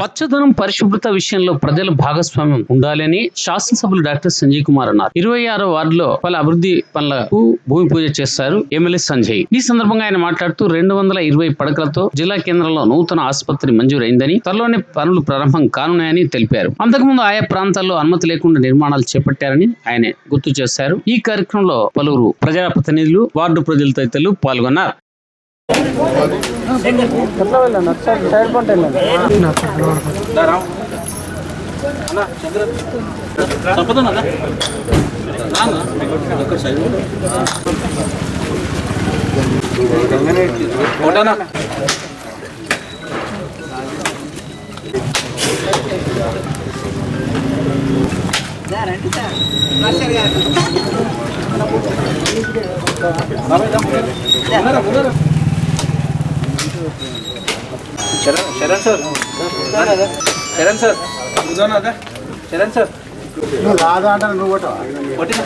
పచ్చదనం పరిశుభ్రత విషయంలో ప్రజల భాగస్వామ్యం ఉండాలని శాసనసభ్యులు డాక్టర్ సంజయ్ కుమార్ అన్నారు. ఇరవై ఆరో వార్డులో పలు అభివృద్ధి పనులకు భూమి పూజ చేశారు ఎమ్మెల్యే సంజయ్. ఈ సందర్భంగా ఆయన మాట్లాడుతూ రెండు వందల ఇరవై పడకలతో జిల్లా కేంద్రంలో నూతన ఆసుపత్రి మంజూరైందని త్వరలోనే పనులు ప్రారంభం కానున్నాయని తెలిపారు. అంతకుముందు ఆయా ప్రాంతాల్లో అనుమతి లేకుండా నిర్మాణాలు చేపట్టారని ఆయన గుర్తు చేశారు. ఈ కార్యక్రమంలో పలువురు ప్రజాప్రతినిధులు వార్డు ప్రజల తదితరులు పాల్గొన్నారు. ఎట్లా వెళ్ళాను అటు సైడ్ సైడ్ పంట వెళ్ళాను ఉన్నారా ఉన్నారా Sharan Sharan sir. Sharan sir. Sharan sir. నువ్వు రాదా అంటే నువ్వు కొట్టినా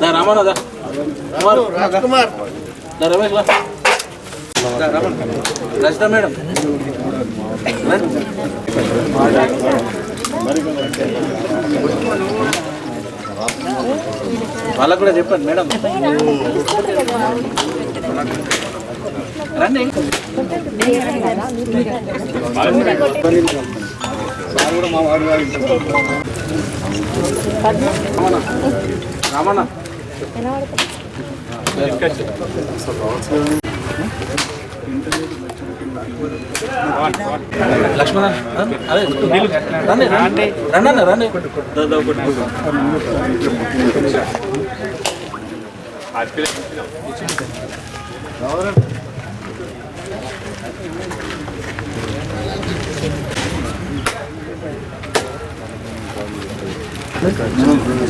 దా రామన్న దా కుమార్. రాజ్కుమార్ దా రమేష్ దా రామన్ రజిత మేడం. వాళ్ళకు కూడా చెప్పండి మేడం. రండి. రామన్న లక్ష్మణ అదే రండి రండి రండి రండి.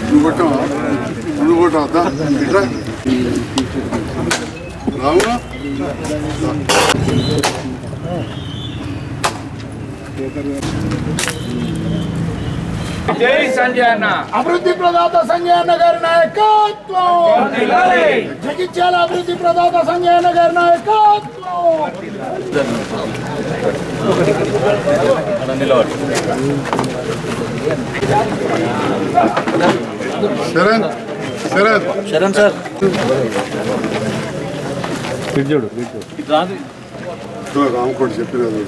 నువ్వు నువ్వు రావునా జై సంజయ్ అన్న. అభివృద్ధి ప్రదాత సంజయ్ అన్న గారి నాయకత్వం. జగిత్యాల అభివృద్ధి ప్రదాత సంజయ్ అన్న గారి నాయకత్వం. శరణ్ శరత్ శరణ్ సార్. రాదు రామకోటి చెప్పినది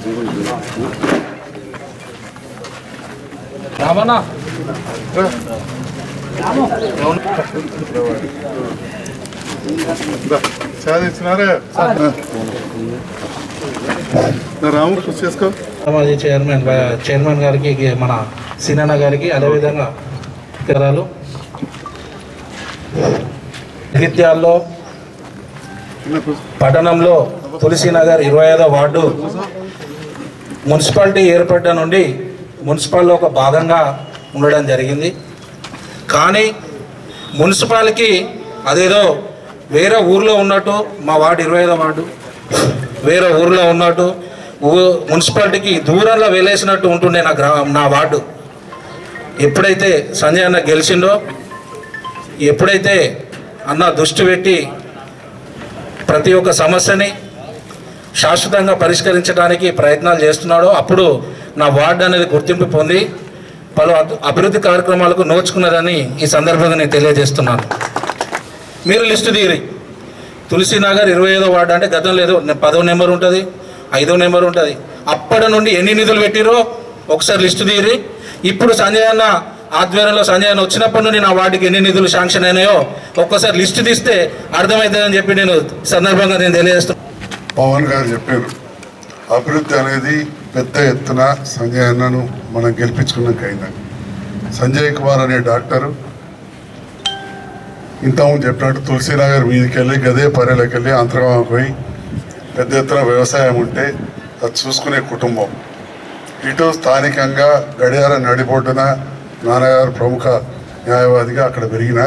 రామన్న. చదివిస్తున్నారే రాము కృషి చేసుకో. మాజీ చైర్మన్ చైర్మన్ గారికి మన సినన్న గారికి అదేవిధంగా ఇతరాలు. జగిత్యాల్లో పట్టణంలో తులసీనగర్ ఇరవై ఐదో వార్డు మున్సిపాలిటీ ఏర్పడ్డ నుండి మున్సిపాల్లో ఒక భాగంగా ఉండడం జరిగింది. కానీ మున్సిపాలిటీ అదేదో వేరే ఊర్లో ఉన్నట్టు మా వార్డు ఇరవై ఐదో వార్డు వేరే ఊర్లో ఉన్నట్టు మున్సిపాలిటీకి దూరంలో వెళ్ళేసినట్టు ఉంటుండే నా గ్రా నా వార్డు. ఎప్పుడైతే సంజయ్ అన్న గెలిచిండో ఎప్పుడైతే అన్న దృష్టి పెట్టి ప్రతి ఒక్క సమస్యని శాశ్వతంగా పరిష్కరించడానికి ప్రయత్నాలు చేస్తున్నాడో. అప్పుడు నా వార్డు అనేది గుర్తింపు పొంది పలు అభి- అభివృద్ధి కార్యక్రమాలకు నోచుకున్నదని ఈ సందర్భంగా నేను తెలియజేస్తున్నాను. మీరు లిస్టు తీరి. తులసీనగర్ ఇరవై ఐదో వార్డు అంటే గతం లేదు. పదో నెంబర్ ఉంటుంది ఐదో నెంబర్ ఉంటుంది. అప్పటి నుండి ఎన్ని నిధులు పెట్టిరో ఒకసారి లిస్టు తీరి. ఇప్పుడు సంజయ్ అన్న ఆధ్వర్యంలో సంజయ్ అన్న వచ్చినప్పటి నుండి నా వార్డుకి ఎన్ని నిధులు శాంక్షన్ అయినాయో ఒక్కసారి లిస్టు తీస్తే అర్థమవుతుందని చెప్పి నేను సందర్భంగా నేను తెలియజేస్తున్నాను పవన్ గారు చెప్పారు అభివృద్ధి అనేది పెద్ద ఎత్తున సంజయ్ అన్నను మనం గెలిపించుకున్నాక అయిందని సంజయ్ కుమార్ అనే డాక్టరు ఇంతకుముందు చెప్పినట్టు తులసీనగర్ మీదకి వెళ్ళి గదే పర్యలోకి వెళ్ళి అంతర్గామకు పోయి పెద్ద ఎత్తున వ్యవసాయం ఉంటే అది చూసుకునే కుటుంబం. ఇటు స్థానికంగా గడియార నడిపోటున నాన్నగారు ప్రముఖ న్యాయవాదిగా అక్కడ పెరిగిన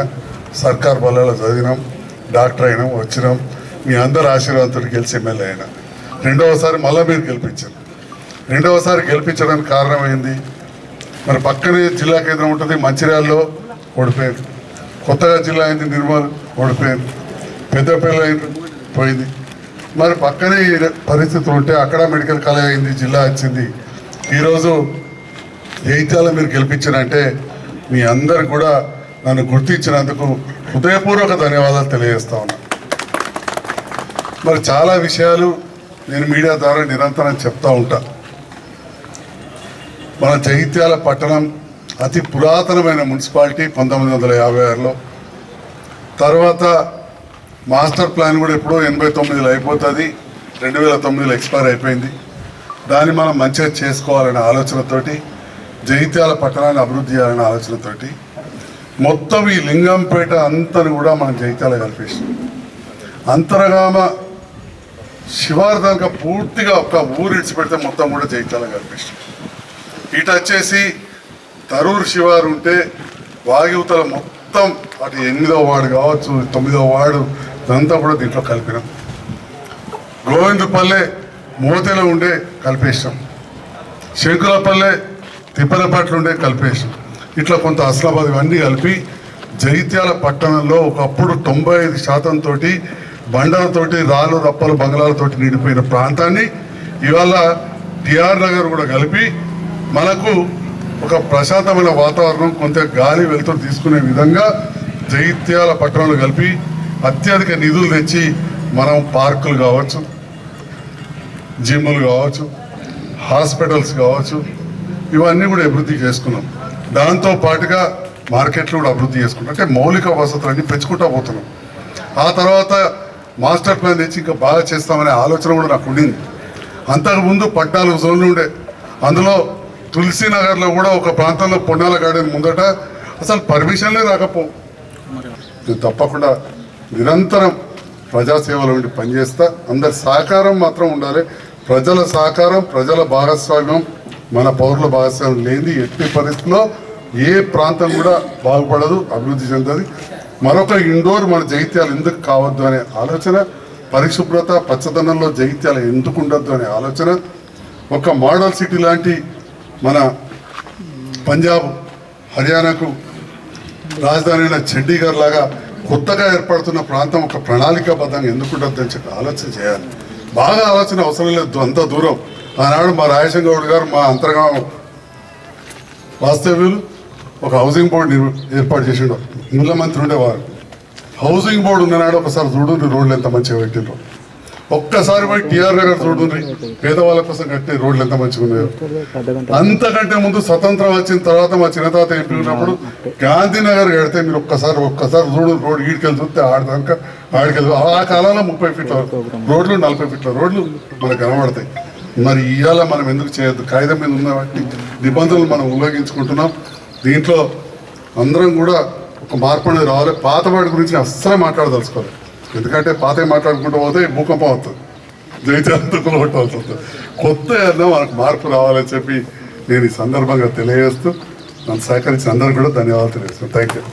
సర్కార్ బల్లలో చదివినాం డాక్టర్ అయినాం వచ్చినాం. మీ అందరు ఆశీర్వాదంతో గెలిచి ఎమ్మెల్యే అయినా. రెండవసారి మళ్ళీ మీరు గెలిపించారు. రెండవసారి గెలిపించడానికి కారణమైంది మరి పక్కనే జిల్లా కేంద్రం ఉంటుంది మంచిర్యాలలో ఓడిపోయారు. కొత్తగా జిల్లా అయింది నిర్మల్ ఓడిపోయారు. పెద్దపల్లి అయింది పోయింది. మరి పక్కనే ఈ పరిస్థితులు ఉంటే అక్కడ మెడికల్ కాలేజ్ అయింది జిల్లా వచ్చింది. ఈరోజు జైత్యాలు మీరు గెలిపించారంటే మీ అందరు కూడా నన్ను గుర్తించినందుకు హృదయపూర్వక ధన్యవాదాలు తెలియజేస్తా ఉన్నా. మరి చాలా విషయాలు నేను మీడియా ద్వారా నిరంతరం చెప్తా ఉంటా. మన జగిత్యాల పట్టణం అతి పురాతనమైన మున్సిపాలిటీ పంతొమ్మిది వందల యాభై ఆరులో. తర్వాత మాస్టర్ ప్లాన్ కూడా ఎప్పుడో ఎనభై తొమ్మిదిలో అయిపోతుంది రెండు వేల తొమ్మిదిలో ఎక్స్పైర్ అయిపోయింది. దాన్ని మనం మంచిగా చేసుకోవాలనే ఆలోచనతోటి జగిత్యాల పట్టణాన్ని అభివృద్ధి చేయాలనే ఆలోచనతోటి మొత్తం ఈ లింగంపేట అంతను కూడా మనం జగిత్యాల కల్పిస్తాం అంతరగామ శివార్దానికి పూర్తిగా ఒక ఊరు ఇడిచిపెడితే మొత్తం కూడా జగిత్యాల కల్పిస్తాం ఇటు వచ్చేసి తరూరు శివారు ఉంటే వాగివతల మొత్తం అటు ఎనిమిదో వాడు కావచ్చు తొమ్మిదో వార్డు ఇదంతా కూడా దీంట్లో కలిపినాం. గోవిందపల్లె మోతెలో ఉండే కలిపేసాం శంకులపల్లె తిప్పలపట్ల ఉండే కలిపేసాం ఇట్లా కొంత అస్లాబాద్ ఇవన్నీ కలిపి జైత్యాల పట్టణంలో ఒకప్పుడు తొంభై ఐదు శాతంతో బండలతోటి రాళ్ళు రప్పలు బంగ్లాలతోటి నిండిపోయిన ప్రాంతాన్ని ఇవాళ టిఆర్ నగర్ కూడా కలిపి మనకు ఒక ప్రశాంతమైన వాతావరణం కొంత గాలి వెలుతురు తీసుకునే విధంగా జైత్యాల పట్టణంలో కలిపి అత్యధిక నిధులు తెచ్చి మనం పార్కులు కావచ్చు జిమ్లు కావచ్చు హాస్పిటల్స్ కావచ్చు ఇవన్నీ కూడా అభివృద్ధి చేసుకున్నాం. దాంతో పాటుగా మార్కెట్లు కూడా అభివృద్ధి చేసుకున్నాం. అంటే మౌలిక వసతులన్నీ పెంచుకుంటా పోతున్నాం. ఆ తర్వాత మాస్టర్ ప్లాన్ తెచ్చి ఇంకా బాగా చేస్తామనే ఆలోచన కూడా నాకు ఉండింది. అంతకుముందు పద్నాలుగు జోన్లు ఉండే. అందులో తులసీనగర్లో కూడా ఒక ప్రాంతంలో పొన్నాల గార్డెన్ ముందట అసలు పర్మిషన్లే రాకపో. నేను తప్పకుండా నిరంతరం ప్రజాసేవలో ఉండి పనిచేస్తా. అందరి సహకారం మాత్రం ఉండాలి. ప్రజల సహకారం ప్రజల భాగస్వామ్యం మన పౌరుల భాగస్వామ్యం లేని ఎట్టి పరిస్థితుల్లో ఏ ప్రాంతం కూడా బాగుపడదు అభివృద్ధి చెందదు మరొక ఇండోర్ మన జైత్యాలు ఎందుకు కావద్దు అనే ఆలోచన పరిశుభ్రత పచ్చదనంలో జైత్యాలు ఎందుకు ఉండొద్దు అనే ఆలోచన ఒక మోడల్ సిటీ లాంటి మన పంజాబ్ హర్యానాకు రాజధాని అయిన చండీగఢ్ లాగా కొత్తగా ఏర్పడుతున్న ప్రాంతం ఒక ప్రణాళికాబద్ధంగా ఎందుకు ఉండొద్దని చెప్పి ఆలోచన చేయాలి. బాగా ఆలోచన అవసరం లేదు అంత దూరం. ఆనాడు మా రాజశేఖర గౌడ్ గారు మా అంతర్గం వాస్తవ్యులు ఒక హౌసింగ్ బోర్డు ఏర్పాటు చేసిండు. ఇండ్ల మంత్రి ఉండేవారు. హౌసింగ్ బోర్డు ఉన్ననాడు ఒకసారి చూడండి రోడ్లు ఎంత మంచిగా పెట్టిండ్రు ఒక్కసారి పోయి టీఆర్ నగర్ చూడండి పేదవాళ్ళ కోసం కట్టే రోడ్లు ఎంత మంచిగా ఉన్నాయో. అంతకంటే ముందు స్వతంత్రం వచ్చిన తర్వాత మా చిన్నతాత ఎంపీ ఉన్నప్పుడు గాంధీనగర్ కడితే మీరు ఒక్కసారి ఒక్కసారి చూడు రోడ్ ఈడికెళ్ళి చూస్తే ఆడదాక ఆడికెళ్ళి ఆ కాలంలో ముప్పై ఫీట్ల రోడ్లు నలభై ఫీట్ల రోడ్లు మనకు కనబడతాయి. మరి ఇవాళ మనం ఎందుకు చేయొద్దు? కాగితం మీద ఉన్న వాటి నిబంధనలు మనం ఉల్లంఘించుకుంటున్నాం దీంట్లో అందరం కూడా ఒక మార్పు అనేది రావాలి. పాత వాటి గురించి అస్సలే మాట్లాడదలుచుకోవాలి. ఎందుకంటే పాత మాట్లాడుకుంటూ పోతే భూకంపం అవుతుంది జైత్యాలతో కొలగొట్టాల్సి వస్తుంది. కొత్త ఏదైనా మనకు మార్పు రావాలని చెప్పి నేను ఈ సందర్భంగా తెలియజేస్తూ నన్ను సహకరించిన అందరికీ కూడా ధన్యవాదాలు తెలియజేస్తాను థ్యాంక్ యూ